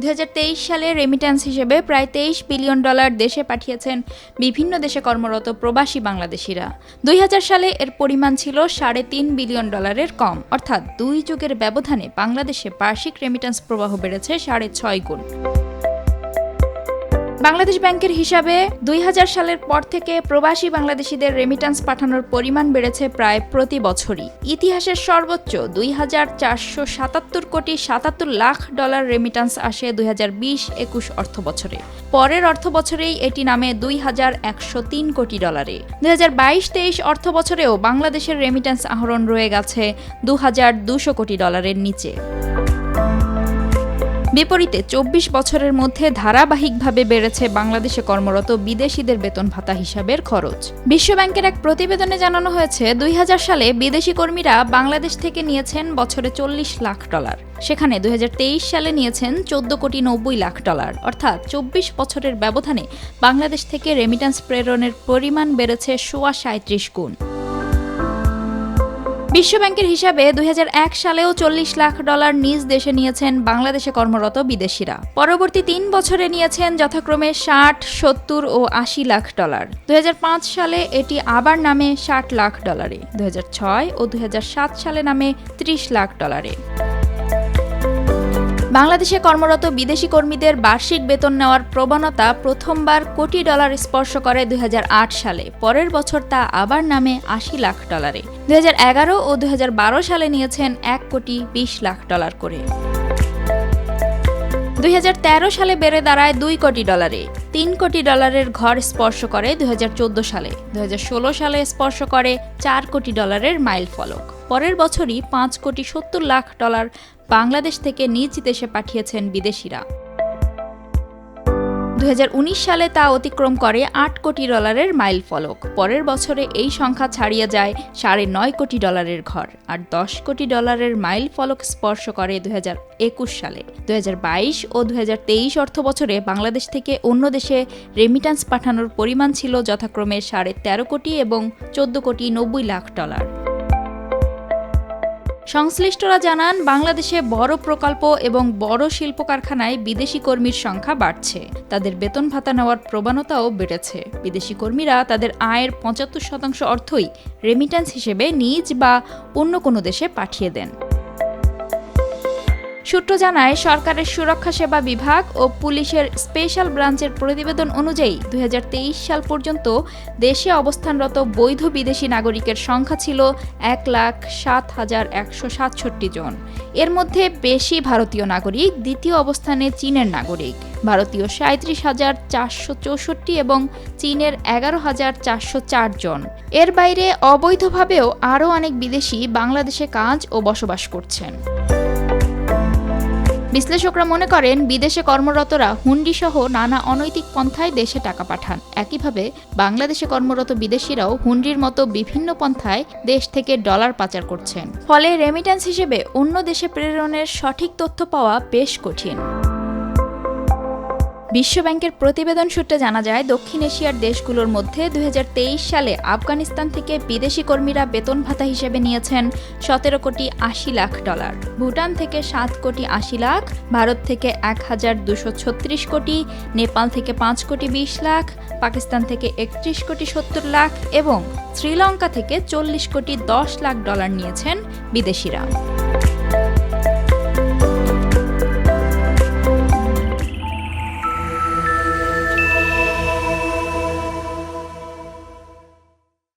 দুই হাজার তেইশ সালে রেমিট্যান্স হিসেবে প্রায় তেইশ বিলিয়ন ডলার দেশে পাঠিয়েছেন বিভিন্ন দেশে কর্মরত প্রবাসী বাংলাদেশিরা। দুই হাজার সালে এর পরিমাণ ছিল সাড়ে তিন বিলিয়ন ডলারের কম, অর্থাৎ দুই যুগের ব্যবধানে বাংলাদেশে বার্ষিক রেমিট্যান্স প্রবাহ বেড়েছে সাড়ে ছয় গুণ। বাংলাদেশ ব্যাংকের হিসাবে দুই হাজার সালের পর থেকে প্রবাসী বাংলাদেশিদের রেমিট্যান্স পাঠানোর পরিমাণ বেড়েছে প্রায় প্রতি বছরই। ইতিহাসের সর্বোচ্চ দুই হাজার চারশো সাতাত্তর কোটি সাতাত্তর লাখ ডলার রেমিট্যান্স আসে দুই হাজার বিশ একুশ অর্থ বছরে। পরের অর্থ বছরেই এটি নামে দুই হাজার একশো তিন কোটি ডলারে। দুই হাজার বাইশ তেইশ অর্থ বছরেও বাংলাদেশের রেমিট্যান্স আহরণ রয়ে গেছে দু হাজার দুশো কোটি ডলারের নিচে। বিপরীতে চব্বিশ বছরের মধ্যে ধারাবাহিকভাবে বেড়েছে বাংলাদেশে কর্মরত বিদেশিদের বেতন ভাতা হিসাবের খরচ। বিশ্বব্যাংকের এক প্রতিবেদনে জানানো হয়েছে, দুই হাজার সালে বিদেশি কর্মীরা বাংলাদেশ থেকে নিয়েছেন বছরে চল্লিশ লাখ ডলার। সেখানে দুই হাজার তেইশ সালে নিয়েছেন চোদ্দ কোটি নব্বই লাখ ডলার। অর্থাৎ চব্বিশ বছরের ব্যবধানে বাংলাদেশ থেকে রেমিট্যান্স প্রেরণের পরিমাণ বেড়েছে সোয়া সাঁত্রিশ গুণ। বিশ্বব্যাংকের হিসাবে দুই হাজার এক সালেও চল্লিশ লাখ ডলার নিজ দেশে নিয়েছেন বাংলাদেশে কর্মরত বিদেশিরা। পরবর্তী তিন বছরে নিয়েছেন যথাক্রমে ষাট, সত্তর ও আশি লাখ ডলার। দুই হাজার পাঁচ সালে এটি আবার নামে ষাট লাখ ডলারে। দু হাজার ছয় ও দুই হাজার সাত সালে নামে ত্রিশ লাখ ডলারে। বাংলাদেশে কর্মরত বিদেশি কর্মীদের বার্ষিক বেতন নেওয়ার প্রবণতা প্রথমবার কোটি ডলার স্পর্শ করে দুই সালে। পরের বছর তা আবার নামে আশি লাখ ডলারে। দুই ও দুই সালে নিয়েছেন এক কোটি বিশ লাখ ডলার করে। দুই সালে বেড়ে দাঁড়ায় দুই কোটি ডলারে। তিন কোটি ডলারের ঘর স্পর্শ করে দুই হাজার চোদ্দ সালে। দুই হাজার ষোলো সালে স্পর্শ করে চার কোটি ডলারের মাইল ফলক। পরের বছরই পাঁচ কোটি সত্তর লাখ ডলার বাংলাদেশ থেকে নিজ দেশে পাঠিয়েছেন বিদেশিরা। দু হাজার উনিশ সালে তা অতিক্রম করে আট কোটি ডলারের মাইল ফলক। পরের বছরে এই সংখ্যা ছাড়িয়ে যায় সাড়ে নয় কোটি ডলারের ঘর আর দশ কোটি ডলারের মাইল ফলক স্পর্শ করে দু একুশ সালে। দু হাজার বাইশ ও দু হাজার তেইশ অর্থ বছরে বাংলাদেশ থেকে অন্য দেশে রেমিট্যান্স পাঠানোর পরিমাণ ছিল যথাক্রমে সাড়ে তেরো কোটি এবং চোদ্দ কোটি নব্বই লাখ ডলার। সংশ্লিষ্টরা জানান, বাংলাদেশে বড় প্রকল্প এবং বড় শিল্প কারখানায় বিদেশি কর্মীর সংখ্যা বাড়ছে। তাদের বেতন ভাতা নেওয়ার প্রবণতাও বেড়েছে। বিদেশি কর্মীরা তাদের আয়ের পঁচাত্তর শতাংশ অর্থই রেমিট্যান্স হিসেবে নিজ বা অন্য কোনো দেশে পাঠিয়ে দেন। সূত্র জানায়, সরকারের সুরক্ষা সেবা বিভাগ ও পুলিশের স্পেশাল ব্রাঞ্চের প্রতিবেদন অনুযায়ী দু হাজার তেইশ সাল পর্যন্ত দেশে অবস্থানরত বৈধ বিদেশি নাগরিকের সংখ্যা ছিল এক লাখ সাত হাজার একশো সাতষট্টি জন। এর মধ্যে বেশি ভারতীয় নাগরিক, দ্বিতীয় অবস্থানে চীনের নাগরিক। ভারতীয় সাঁত্রিশ হাজার চারশো চৌষট্টি এবং চীনের এগারো হাজার চারশো চার জন। এর বাইরে অবৈধভাবেও আরও অনেক বিদেশি বাংলাদেশে কাজ ও বসবাস করছেন। বিশ্লেষকরা মনে করেন, বিদেশে কর্মরতরা হুন্ডি সহ নানা অনৈতিক পন্থায় দেশে টাকা পাঠান। একইভাবে, বাংলাদেশে কর্মরত বিদেশিরাও হুন্ডির মতো বিভিন্ন পন্থায় দেশ থেকে ডলার পাচার করছেন। ফলে রেমিট্যান্স হিসেবে অন্য দেশে প্রেরণের সঠিক তথ্য পাওয়া বেশ কঠিন। বিশ্বব্যাংকের প্রতিবেদন সূত্রে জানা যায়, দক্ষিণ এশিয়ার দেশগুলোর মধ্যে দু হাজার তেইশ সালে আফগানিস্তান থেকে বিদেশি কর্মীরা বেতন ভাতা হিসেবে নিয়েছেন সতেরো কোটি আশি লাখ ডলার। ভুটান থেকে সাত কোটি আশি লাখ, ভারত থেকে এক হাজার দুশো ছত্রিশ কোটি, নেপাল থেকে পাঁচ কোটি বিশ লাখ, পাকিস্তান থেকে একত্রিশ কোটি সত্তর লাখ এবং শ্রীলঙ্কা থেকে চল্লিশ কোটি দশ লাখ ডলার নিয়েছেন বিদেশিরা।